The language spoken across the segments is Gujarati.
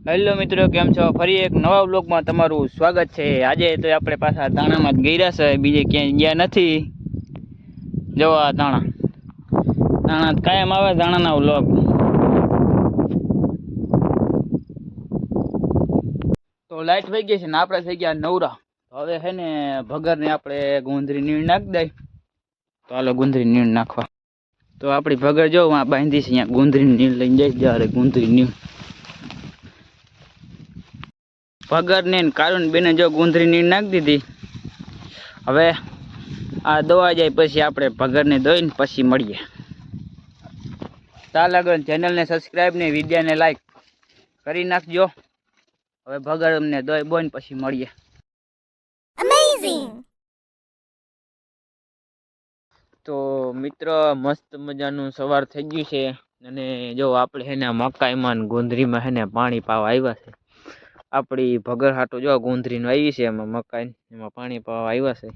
હેલો મિત્રો, કેમ છો? ફરી એક નવા બ્લોગમાં તમારું સ્વાગત છે. આજે તો આપણે પાછા તાણામાં જ ગયા છે, બીજે ક્યાંય ગયા નથી. જો આ તાણા દાણા કાયમ આવે તાણાના વ્લોગ. તો લાઈટ થઈ ગઈ છે ને આપણે થઈ ગયા નવરા. હવે છે ને ભગરને આપણે ગુંદરી નીણ નાખી દઈ. તો હાલો ગુંદરી નીણ નાખવા. તો આપણી ભગર જો બાંધી છે, અહીંયા ગુંદરી નીણ લઈને જઈશ જ્યારે ગુંદરી નીણ ભગર ને કારુન બેને જો ગુંદરી નીણ નાખી દીધી. હવે આ દવા જાય પછી આપણે ભગરને દોઈને પછી મળીએ. ચાલ આગળ ચેનલને સબસ્ક્રાઈબ ને વિડીયોને લાઈક કરી નાખજો. હવે ભગર અમને દોઈ બોઈને પછી મળીએ. Amazing! તો મિત્ર મસ્ત મજાનું સવાર થઈ ગયું છે. અને જો આપણે હે ને મકાઈમાં ગુંદરીમાં હે ને પાણી પાવા આવ્યા છે. આપણી ભગર હાટો જો ગુંદરીનું આવી છે એમાં મકાઈ, એમાં પાણી પાવા આવ્યા છે.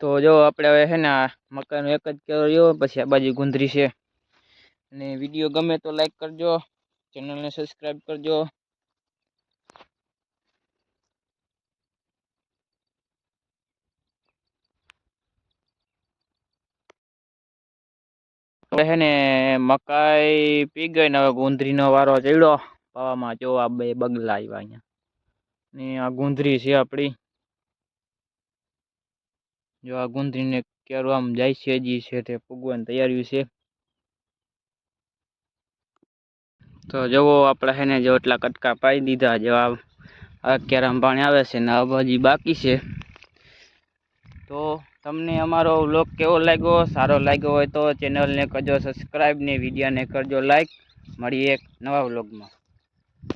તો જો આપણે હવે છે ને મકાઈનો એક જ કેરો રહ્યો, પછી આ બાજુ ગુંદરી છે. અને વીડિયો ગમે તો લાઈક કરજો, ચેનલને સબસ્ક્રાઈબ કરજો. હે ને, મકાઈ પી ગઈ ને, હવે ગુંદરીનો વારો ચડ્યો. પાવામાં જો આ બે બગલા આવ્યા અહીંયા. ને આ ગુંદરી છે આપણી જો આ ગુંદરીને કેરો આમ જાય છે હજી, છે તે પૂગવાની તૈયારી છે. તો જવો આપણે છે ને જો એટલા કટકા પાઈ દીધા જવાબ અત્યારે અંબાણી આવે છે ને આ હજી બાકી છે. તો તમને અમારો વ્લોગ કેવો લાગ્યો? સારો લાગ્યો હોય તો ચેનલને કરજો સબસ્ક્રાઈબ ને વિડીયોને કરજો લાઈક મળીએ એક નવા વ્લોગમાં.